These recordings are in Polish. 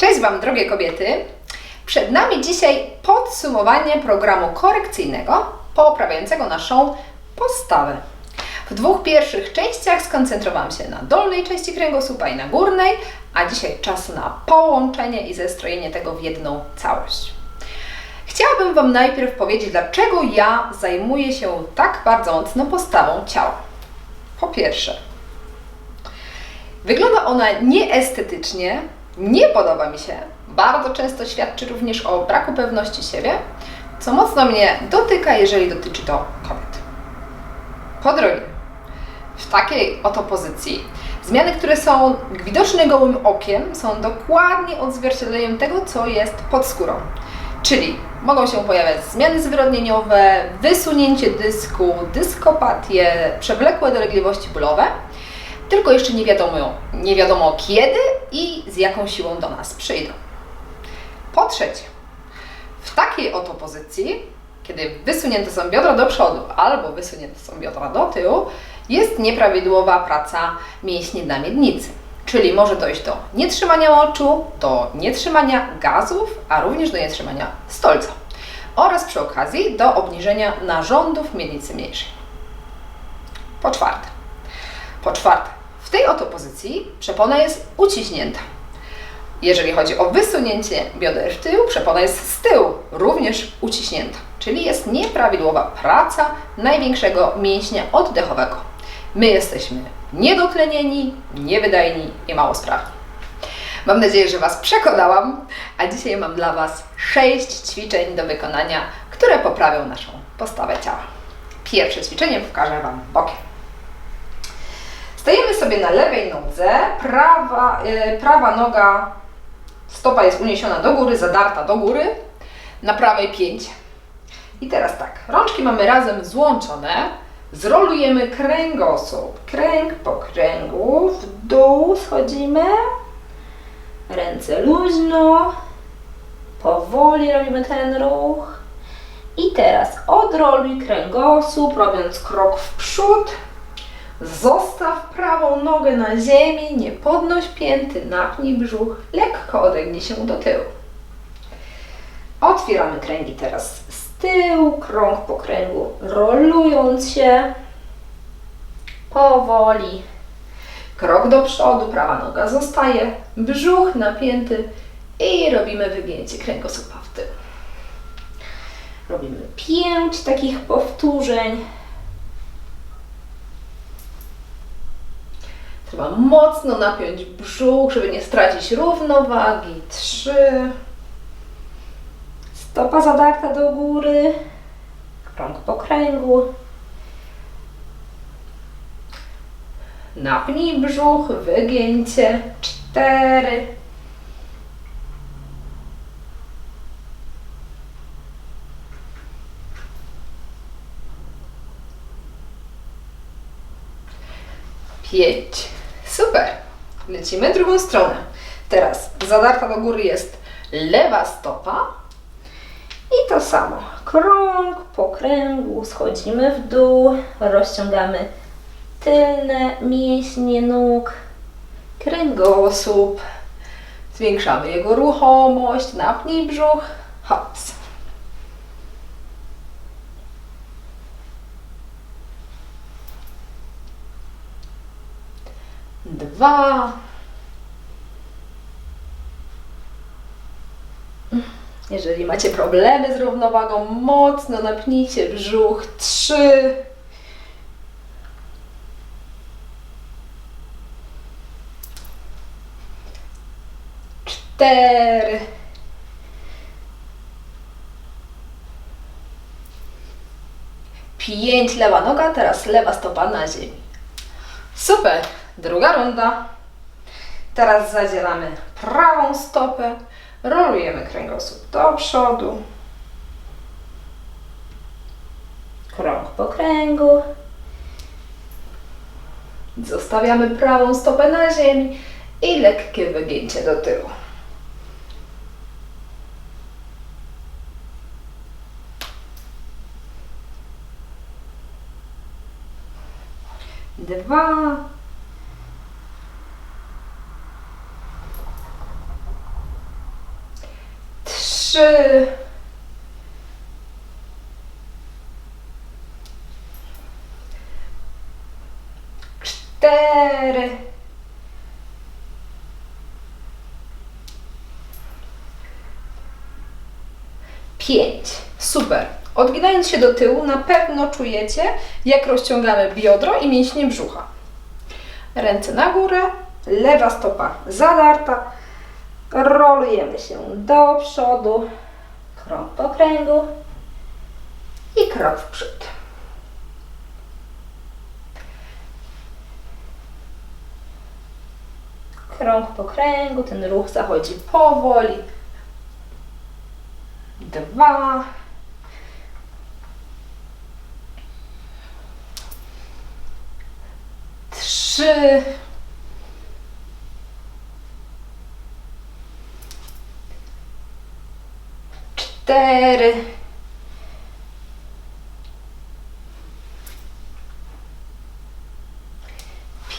Cześć Wam, drogie kobiety. Przed nami dzisiaj podsumowanie programu korekcyjnego poprawiającego naszą postawę. W dwóch pierwszych częściach skoncentrowałam się na dolnej części kręgosłupa i na górnej, a dzisiaj czas na połączenie i zestrojenie tego w jedną całość. Chciałabym Wam najpierw powiedzieć, dlaczego ja zajmuję się tak bardzo mocno postawą ciała. Po pierwsze, wygląda ona nieestetycznie, nie podoba mi się, bardzo często świadczy również o braku pewności siebie, co mocno mnie dotyka, jeżeli dotyczy to kobiet. Po drugie, w takiej oto pozycji zmiany, które są widoczne gołym okiem, są dokładnie odzwierciedleniem tego, co jest pod skórą. Czyli mogą się pojawiać zmiany zwyrodnieniowe, wysunięcie dysku, dyskopatie, przewlekłe dolegliwości bólowe, tylko jeszcze nie wiadomo, nie wiadomo kiedy i z jaką siłą do nas przyjdą. Po trzecie, w takiej oto pozycji, kiedy wysunięte są biodra do przodu albo wysunięte są biodra do tyłu, jest nieprawidłowa praca mięśni na miednicy. Czyli może dojść do nietrzymania oczu, do nietrzymania gazów, a również do nietrzymania stolca. Oraz przy okazji do obniżenia narządów miednicy mniejszej. Po czwarte, po czwarte, w tej oto pozycji przepona jest uciśnięta. Jeżeli chodzi o wysunięcie bioder w tył, przepona jest z tyłu, również uciśnięta, czyli jest nieprawidłowa praca największego mięśnia oddechowego. My jesteśmy niedotlenieni, niewydajni i mało sprawni. Mam nadzieję, że Was przekonałam, a dzisiaj mam dla Was 6 ćwiczeń do wykonania, które poprawią naszą postawę ciała. Pierwsze ćwiczenie pokażę Wam bokiem. Stajemy sobie na lewej nodze, prawa, yy, prawa noga, stopa jest uniesiona do góry, zadarta do góry, na prawej pięć. I teraz tak, rączki mamy razem złączone, zrolujemy kręgosłup, kręg po kręgu, w dół schodzimy, ręce luźno, powoli robimy ten ruch. I teraz odroluj kręgosłup, robiąc krok w przód, Zostaw prawą nogę na ziemi, nie podnoś pięty, napnij brzuch, lekko odegnij się do tyłu. Otwieramy kręgi teraz z tyłu, krąg po kręgu, rolując się powoli. Krok do przodu, prawa noga zostaje, brzuch napięty i robimy wygięcie kręgosłupa w tył. Robimy pięć takich powtórzeń. Trzeba mocno napiąć brzuch, żeby nie stracić równowagi. Trzy. Stopa zadarta do góry. Krąg po kręgu. Napnij brzuch, wygięcie. Cztery. Pięć. Super. Lecimy drugą stronę. Teraz zadarta do góry jest lewa stopa. I to samo. Krąg po kręgu, schodzimy w dół, rozciągamy tylne mięśnie nóg, kręgosłup. Zwiększamy jego ruchomość, napnij brzuch, hops. Dwa. Jeżeli macie problemy z równowagą, mocno napnijcie brzuch. Trzy. Cztery. Pięć lewa noga, teraz lewa stopa na ziemi. Super. Druga runda. Teraz zadzielamy prawą stopę, rolujemy kręgosłup do przodu. Krąg po kręgu. Zostawiamy prawą stopę na ziemi i lekkie wygięcie do tyłu. Dwa, trzy, cztery, pięć. Super. Odginając się do tyłu, na pewno czujecie, jak rozciągamy biodro i mięśnie brzucha. Ręce na górę, lewa stopa zadarta, rolujemy się do przodu, krok po kręgu i krok w przód. Krąg po kręgu, ten ruch zachodzi powoli. Dwa. Trzy. Cztery.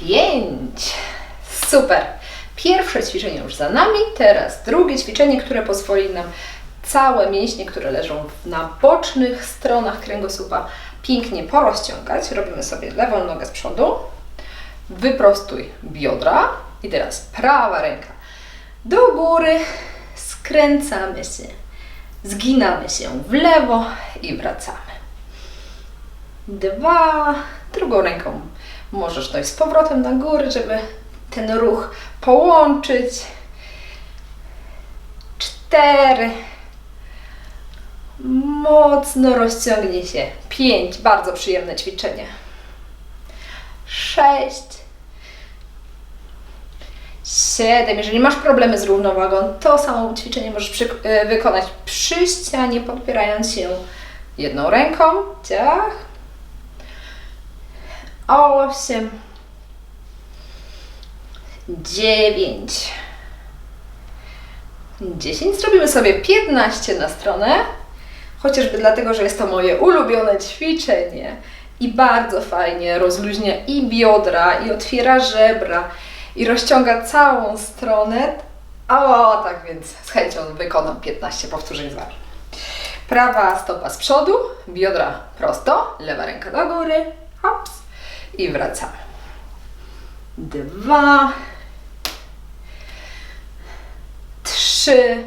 Pięć. Super. Pierwsze ćwiczenie już za nami, teraz drugie ćwiczenie, które pozwoli nam całe mięśnie, które leżą na bocznych stronach kręgosłupa, pięknie porozciągać. Robimy sobie lewą nogę z przodu, wyprostuj biodra i teraz prawa ręka do góry, skręcamy się, zginamy się w lewo i wracamy. Dwa, drugą ręką możesz dojść z powrotem na górę, żeby ten ruch połączyć. Cztery. Mocno rozciągnij się. Pięć. Bardzo przyjemne ćwiczenie. Sześć. Siedem. Jeżeli masz problemy z równowagą, to samo ćwiczenie możesz przy, y, wykonać przy ścianie, podpierając się jedną ręką. Ciach. Osiem dziewięć, dziesięć. Zrobimy sobie 15 na stronę, chociażby dlatego, że jest to moje ulubione ćwiczenie i bardzo fajnie rozluźnia i biodra, i otwiera żebra, i rozciąga całą stronę. O, tak więc z chęcią wykonam 15 powtórzeń z Wami. Prawa stopa z przodu, biodra prosto, lewa ręka do góry, hops i wracamy. Dwa, trzy,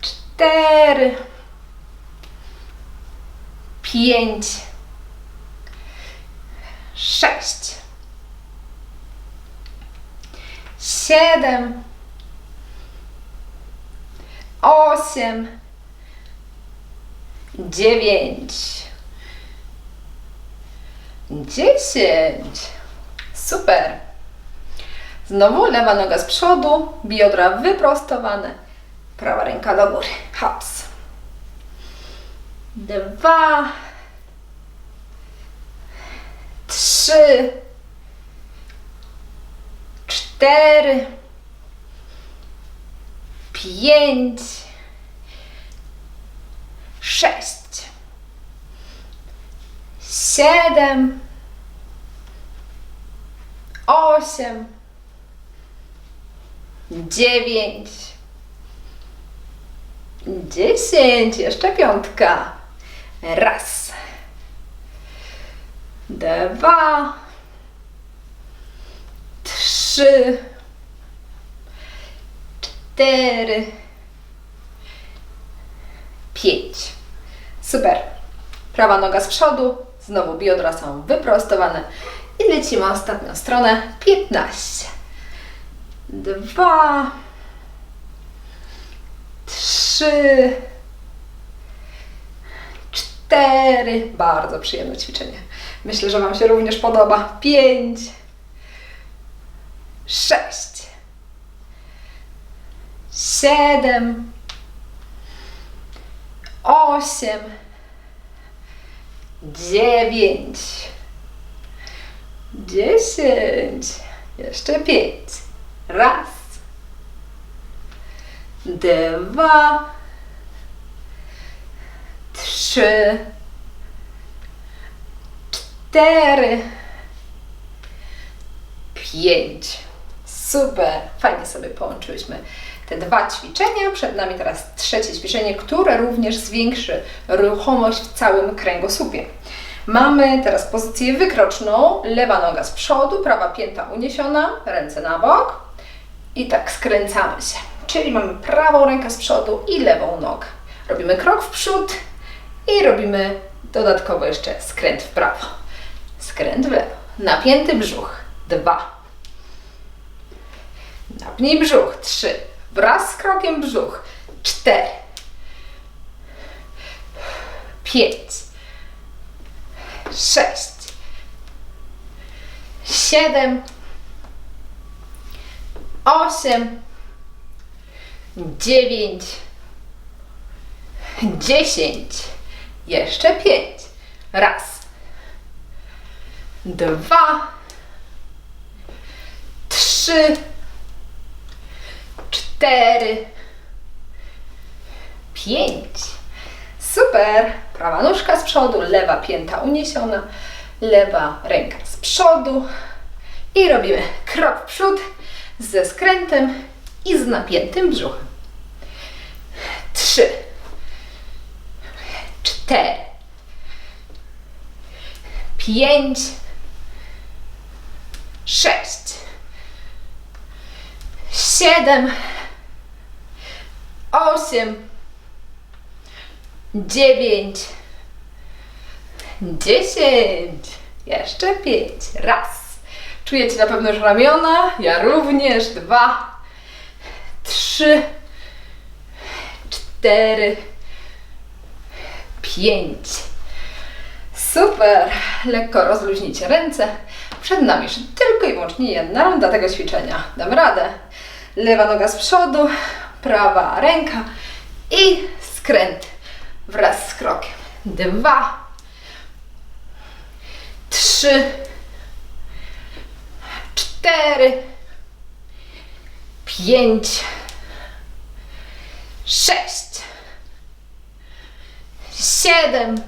cztery, pięć, sześć, siedem, osiem, dziewięć, dziesięć. Super. Znowu lewa noga z przodu, biodra wyprostowane, prawa ręka do góry. Hops. Dwa, trzy, cztery, pięć, sześć, siedem, osiem, dziewięć, dziesięć, jeszcze piątka. Raz, dwa, trzy, cztery, pięć. Super. Prawa noga z przodu, znowu biodra są wyprostowane i lecimy ostatnią stronę. 15. Dwa, trzy, cztery. Bardzo przyjemne ćwiczenie. Myślę, że Wam się również podoba. Pięć, sześć, siedem, osiem, dziewięć, dziesięć, jeszcze pięć. Raz, dwa, trzy, cztery, pięć. Super, fajnie sobie połączyłyśmy te dwa ćwiczenia. Przed nami teraz trzecie ćwiczenie, które również zwiększy ruchomość w całym kręgosłupie. Mamy teraz pozycję wykroczną, lewa noga z przodu, prawa pięta uniesiona, ręce na bok i tak skręcamy się. Czyli mamy prawą rękę z przodu i lewą nogę. Robimy krok w przód i robimy dodatkowo jeszcze skręt w prawo. Skręt w lewo. Napięty brzuch. Dwa. Napnij brzuch. Trzy. Wraz z krokiem brzuch. Cztery. Pięć. Sześć. Siedem. Osiem. Dziewięć. Dziesięć. Jeszcze pięć. Raz. Dwa. Trzy. Cztery. Pięć. Super. Prawa nóżka z przodu, lewa pięta uniesiona, lewa ręka z przodu. I robimy krok w przód ze skrętem i z napiętym brzuchem. Trzy. Cztery. Pięć. Sześć. Siedem. Osiem. Dziewięć. Dziesięć. Jeszcze pięć. Raz. Czujecie na pewno już ramiona? Ja również. Dwa. Trzy. Cztery. Pięć. Super. Lekko rozluźnijcie ręce. Przed nami jeszcze tylko i wyłącznie jedna runda tego ćwiczenia. Dam radę. Lewa noga z przodu, prawa ręka i skręt wraz z krokiem. Dwa, trzy, cztery, pięć, sześć, siedem,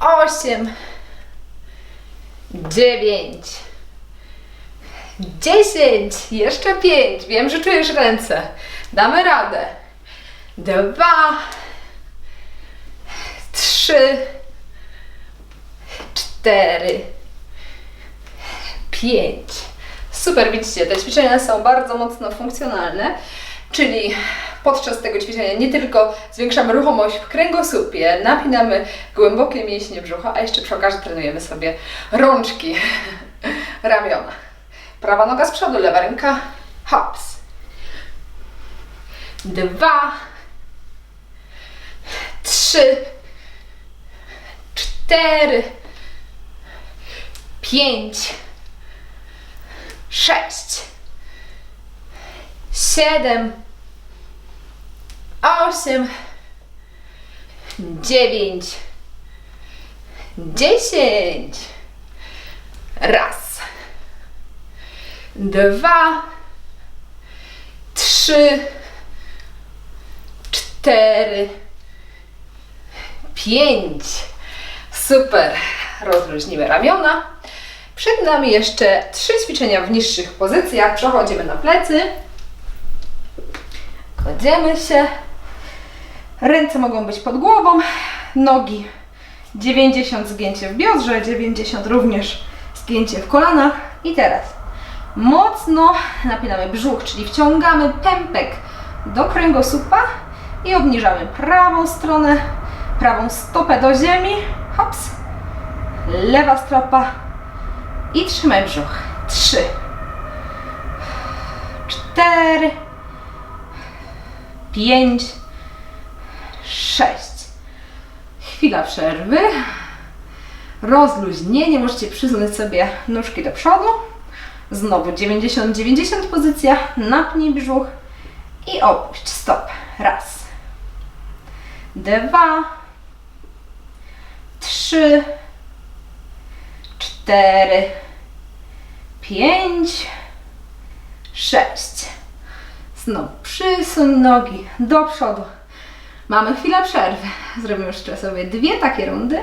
osiem, dziewięć, dziesięć, jeszcze pięć. Wiem, że czujesz ręce. Damy radę. Dwa, trzy, cztery, pięć. Super, widzicie, te ćwiczenia są bardzo mocno funkcjonalne, czyli podczas tego ćwiczenia nie tylko zwiększamy ruchomość w kręgosłupie, napinamy głębokie mięśnie brzucha, a jeszcze przy okazji trenujemy sobie rączki, ramiona. Prawa noga z przodu, lewa ręka, hops. Dwa, trzy, cztery, pięć, sześć, siedem, osiem, dziewięć, dziesięć. Raz, dwa, trzy, cztery, pięć. Super. Rozluźnimy ramiona. Przed nami jeszcze trzy ćwiczenia w niższych pozycjach. Przechodzimy na plecy. Kładziemy się. Ręce mogą być pod głową, nogi 90 zgięcie w biodrze, 90 również zgięcie w kolanach. I teraz mocno napinamy brzuch, czyli wciągamy pępek do kręgosłupa i obniżamy prawą stronę, prawą stopę do ziemi. Hops. Lewa stopa i trzymaj brzuch. Trzy, cztery, pięć, sześć. Chwila przerwy. Rozluźnienie. Możecie przysunąć sobie nóżki do przodu. Znowu 90-90 pozycja. Napnij brzuch i opuść. Stop. Raz. Dwa. Trzy. Cztery. Pięć. Sześć. Znowu przysuń nogi do przodu. Mamy chwilę przerwy. Zrobimy jeszcze sobie dwie takie rundy.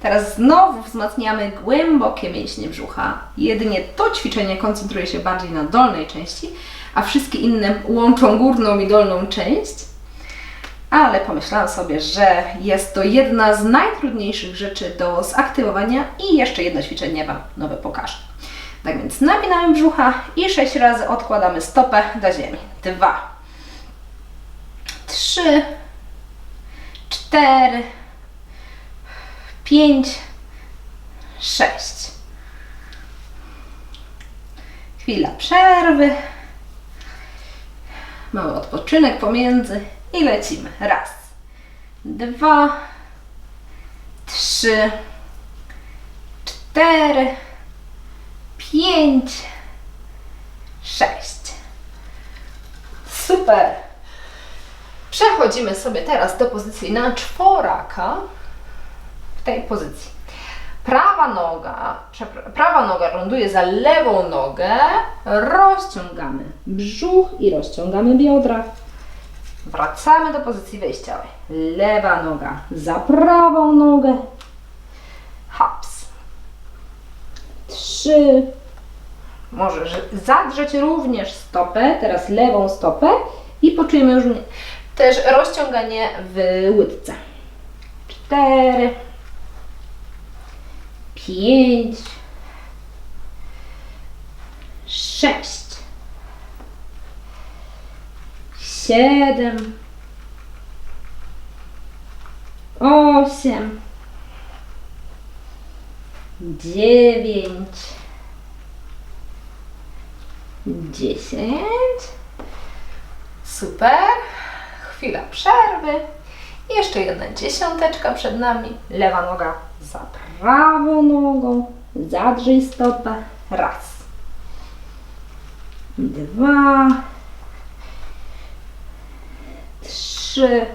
Teraz znowu wzmacniamy głębokie mięśnie brzucha. Jedynie to ćwiczenie koncentruje się bardziej na dolnej części, a wszystkie inne łączą górną i dolną część. Ale pomyślałam sobie, że jest to jedna z najtrudniejszych rzeczy do zaktywowania i jeszcze jedno ćwiczenie Wam nowe pokażę. Tak więc napinamy brzucha i sześć razy odkładamy stopę do ziemi. Dwa, trzy, cztery, pięć, sześć. Chwila przerwy. Mały odpoczynek pomiędzy i lecimy. Raz, dwa, trzy, cztery, pięć, sześć. Super. Przechodzimy sobie teraz do pozycji na czworaka. W tej pozycji. Prawa noga, prawa noga ląduje za lewą nogę. Rozciągamy brzuch i rozciągamy biodra. Wracamy do pozycji wejściowej. Lewa noga za prawą nogę. Haps. Trzy. Możesz zadrzeć również stopę, teraz lewą stopę i poczujemy już też rozciąganie w łydce. Cztery. Pięć. Sześć. Siedem. Osiem. Dziewięć. Dziesięć. Super. Chwila przerwy. Jeszcze jedna dziesiąteczka przed nami. Lewa noga za prawą nogą. Zadrzyj stopę. Raz. Dwa. Trzy.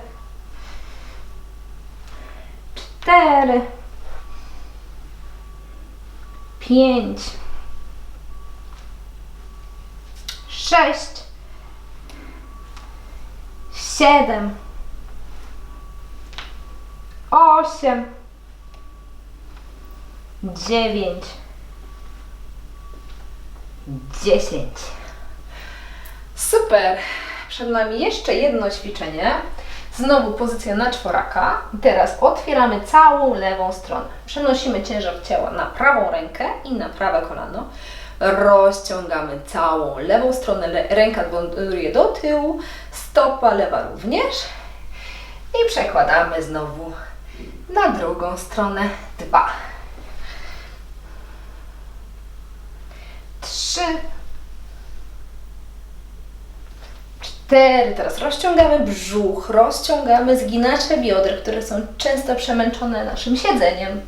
Cztery. Pięć. Sześć. Siedem. Osiem. Dziewięć. Dziesięć. Super. Przed nami jeszcze jedno ćwiczenie. Znowu pozycja na czworaka. I teraz otwieramy całą lewą stronę. Przenosimy ciężar ciała na prawą rękę i na prawe kolano. Rozciągamy całą lewą stronę. Ręka wędruje do tyłu, stopa lewa również. I przekładamy znowu na drugą stronę. Dwa. Trzy. Cztery. Teraz rozciągamy brzuch, rozciągamy zginacze bioder, które są często przemęczone naszym siedzeniem.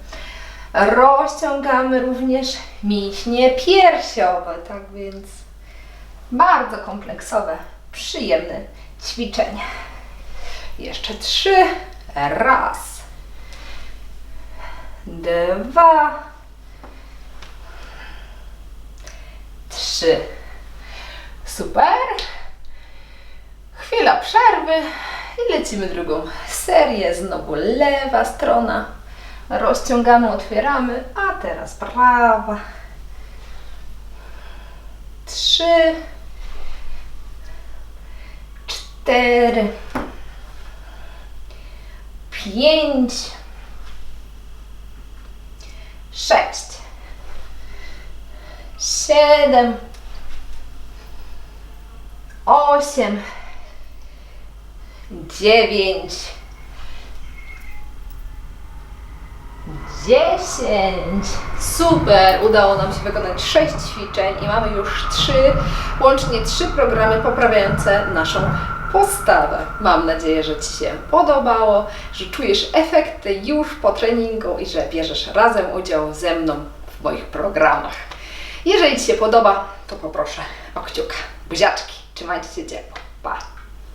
Rozciągamy również mięśnie piersiowe, tak więc bardzo kompleksowe, przyjemne ćwiczenie. Jeszcze trzy. Raz. Dwa. Trzy. Super. Chwila przerwy i lecimy drugą serię. Znowu lewa strona. Rozciągamy, otwieramy, a teraz prawa. Trzy. Cztery. Pięć. Sześć. Siedem. Osiem. Dziewięć. Dziesięć. Super! Udało nam się wykonać sześć ćwiczeń i mamy już trzy, łącznie trzy programy poprawiające naszą postawę. Mam nadzieję, że Ci się podobało, że czujesz efekty już po treningu i że bierzesz razem udział ze mną w moich programach. Jeżeli Ci się podoba, to poproszę o kciuka. Buziaczki, trzymajcie się ciepło. Pa!